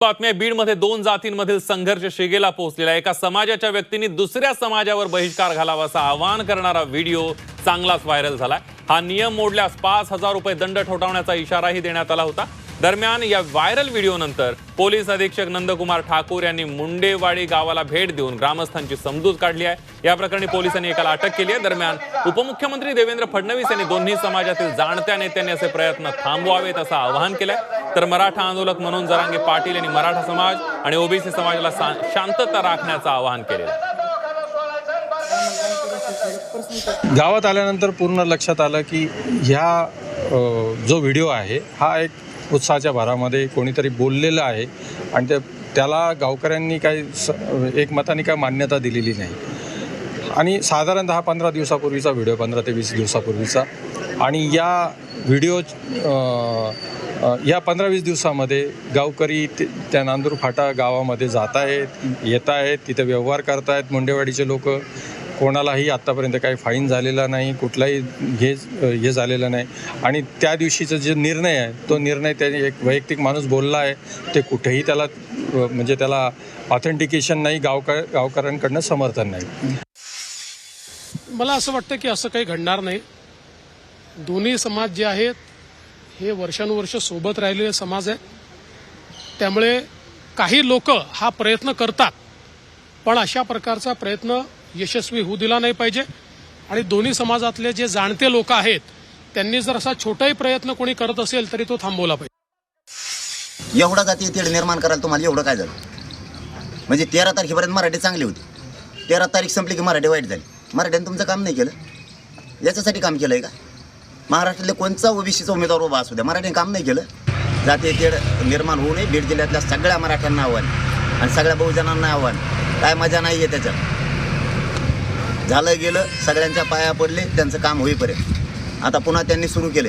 बातम्या बीडमध्ये दोन जातींमधील संघर्ष शिगेला पोहोचलेला एका समाजाच्या व्यक्तींनी दुसऱ्या समाजावर बहिष्कार घालावा असं आवाहन करणारा व्हिडिओ चांगलाच व्हायरल झालाय. हा नियम मोडल्यास पाच हजार रुपये दंड ठोठावण्याचा इशाराही देण्यात आला होता. दरम्यान या व्हायरल व्हिडिओनंतर पोलीस अधीक्षक नंदकुमार ठाकूर यांनी मुंडेवाडी गावाला भेट देऊन ग्रामस्थांची समजूत काढली आहे. या प्रकरणी पोलिसांनी एकाला अटक केली आहे. दरम्यान उपमुख्यमंत्री देवेंद्र फडणवीस यांनी दोन्ही समाजातील जाणत्या नेत्यांनी असे प्रयत्न थांबवावेत असं आवाहन केलंय. तर मराठा आंदोलक म्हणून जरांगे पाटील यांनी मराठा समाज आणि ओबीसी समाजाला शांतता राखण्याचं आवाहन केलेलं गावात आल्यानंतर पूर्ण लक्षात आलं की ह्या जो व्हिडिओ आहे हा एक उत्साहाच्या भरामध्ये कोणीतरी बोललेला आहे आणि ते त्याला गावकऱ्यांनी काही स एकमताने काय मान्यता दिलेली नाही. आणि साधारणतः हा पंधरा दिवसापूर्वीचा व्हिडिओ पंधरा ते वीस दिवसापूर्वीचा. आणि या व्हिडिओ या पंधरा वीस दिवसामध्ये गावकरी ते- त्या नांदूर फाटा गावामध्ये जात आहेत येत आहेत तिथे व्यवहार करत आहेत. मुंडेवाडीचे लोक कोणालाही आत्तापर्यंत काही फाईन झालेला नाही कुठलाही हे हे झालेलं नाही. आणि त्या दिवशीचा जे निर्णय आहे तो निर्णय त्याने एक वैयक्तिक माणूस बोलला आहे ते कुठेही त्याला म्हणजे त्याला ऑथेंटिकेशन नाही गावकर गावकऱ्यांकडनं समर्थन नाही. मला असं वाटतं की असं काही घडणार नाही. दोन्ही समाज जे आहेत हे वर्षानुवर्ष सोबत राहिलेले समाज आहे. त्यामुळे काही लोक हा प्रयत्न करतात. पण अशा प्रकारचा प्रयत्न यशस्वी होऊ दिला नाही पाहिजे. आणि दोन्ही समाजातले जे जाणते लोक आहेत त्यांनी जर असा छोटाही प्रयत्न कोणी करत असेल तरी तो थांबवला पाहिजे. एवढा जाती तेढ निर्माण करायला तुम्हाला एवढं काय झालं? म्हणजे तेरा तारखेपर्यंत मराठी चांगली होती. तेरा तारीख संपली की मराठी वाईट झाली. मराठीने तुमचं काम नाही केलं. याच्यासाठी काम केलं आहे का? महाराष्ट्रातले कोणचा ओबीसीचा उमेदवार उभा असू द्या. मराठीने काम नाही केलं. जाती तेड निर्माण होऊ नये. बीड जिल्ह्यातल्या सगळ्या मराठ्यांना आव्हान. आणि सगळ्या बहुजनांना आव्हान. काय मजा नाही आहे त्याच्यात. झालं गेलं सगळ्यांच्या पाया पडले त्यांचं काम होईपर्यंत. आता पुन्हा त्यांनी सुरू केले.